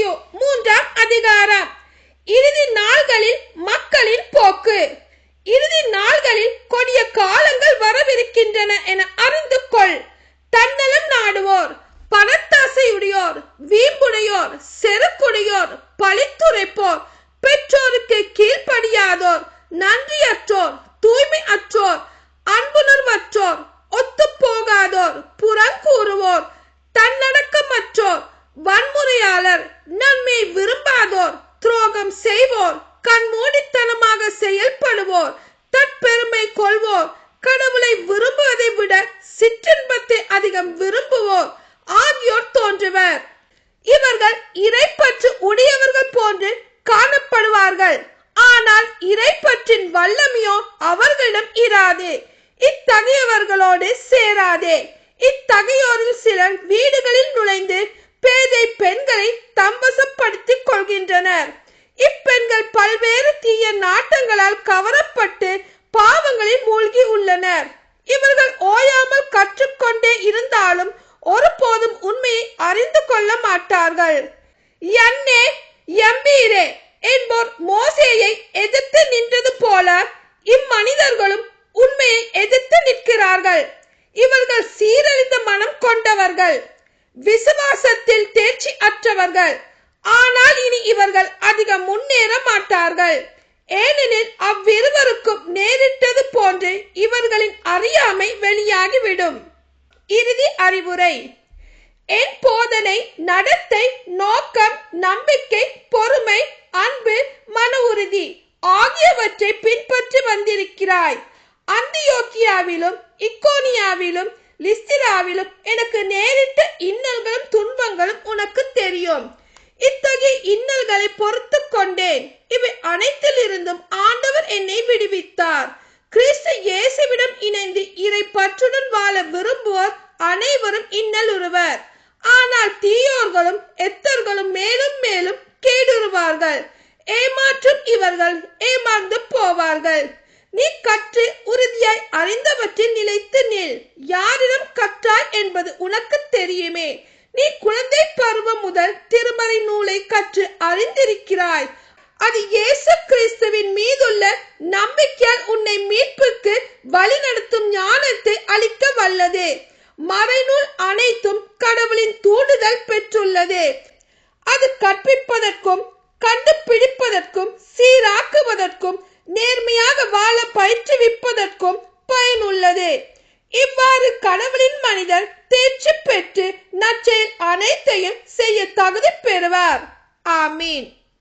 மத்தேயு மூன்றாம் அதிகாரம் துரோகம் செய்வோர் கண்மூடித்தனமாக செயல்படுவோர் தற்பெருமை கொள்வோர் கடவுளை விரும்புவதை விட சிற்றின்பத்தை அதிகம் விரும்புவோர் ஆகியோர் தோன்றுவர். இவர்கள் இறைப்பற்று உடையவர்கள் போன்று காணப்படுவார்கள். ஆனால் இறைப்பற்றின் வல்லமையோ அவர்களிடம் இராது. இத்தகையவர்களோடு சேராதே. இத்தகையோரில் சிலர் வீடுகளில் நுழைந்து பேதை பெண்களை தம்பசப்படுத்திக் கொள்கின்றனர். இப்பெண்கள் பல்வேறு தீய நாட்டங்களால் கவரப்பட்டு பாவங்களில் மூழ்கி உள்ளனர். இவர்கள் ஓயாமல் கற்றுக்கொண்டே இருந்தாலும் ஒருபோதும் உண்மையை அறிந்து கொள்ள மாட்டார்கள். எண்ணே எம்பீரே என்போர் மோசேயை எதிர்த்து நின்றது போல இம்மனிதர்களும் உண்மையை எதிர்த்து நிற்கிறார்கள். இவர்கள் சீரழிந்த மனம் கொண்டவர்கள் விசுவாசத்தில் தேர்ச்சி அற்றவர்கள். ஆனால் இனி இவர்கள் அதிகம் முன்னேற மாட்டார்கள். ஏனெனில் அவ்விருவருக்கும் நேரிட்டது போன்று இவர்களின் அறியாமை வெளியாகிவிடும். இறுதி அறிவுரை. என் போதனை நடத்தை நோக்கம் நம்பிக்கை பொறுமை அன்பு மன உறுதி ஆகியவற்றை பின்பற்றி வந்திருக்கிறாய். அந்தியோக்கியாவிலும் இக்கோனியாவிலும் லிஸ்திராவிலும் எனக்கு நேரிட்ட இன்னல்களும் துன்பங்களும் உனக்கு தெரியும். இத்தகைய இன்னல்களை பொறுத்து கொண்டேன் இவை அனைத்திலிருந்தும் ஆண்டவர் என்னை விடுவித்தார். கிறிஸ்து இயேசுவிடம் இணைந்து இறை பற்றுடன் வாழ விரும்புவோர் அனைவரும் இன்னலுறுவர் ஆனால் தீயோர்களும் எத்தர்களும் மேலும் மேலும் கேடுறுவார்கள் ஏமாற்றும் இவர்கள் ஏமாந்து போவார்கள். நீ கற்று உறுதியாய் அறிந்தவற்றில் நிலைத்து நில். யாரிடம் கற்றாய் என்பது உனக்கு தெரியுமே. நீ குழந்தை பருவம் முதல் திருமறை நூலை கற்று அறிந்திருக்கிறாய். அது இயேசு கிறிஸ்துவின் மீதுள்ள நம்பிக்கையால் உன்னை மீட்பிற்கு வழிநடத்தும் ஞானத்தை அளிக்க வல்லது. மறைநூல் அனைத்தும் கடவுளின் தூண்டுதல் பெற்றுள்ளது. அது கற்பிப்பதற்கும் கண்டுபிடிப்பதற்கும் சீராக்குவதற்கும் நேர்மையாக வாழ பயிற்றுவிப்பதற்கும் பயனுள்ளது. இவ்வாறு கடவுளின் மனிதர் தேர்ச்சி பெற்று நற்செயல் அனைத்தையும் செய்ய தகுதி பெறுவார். ஆமீன்.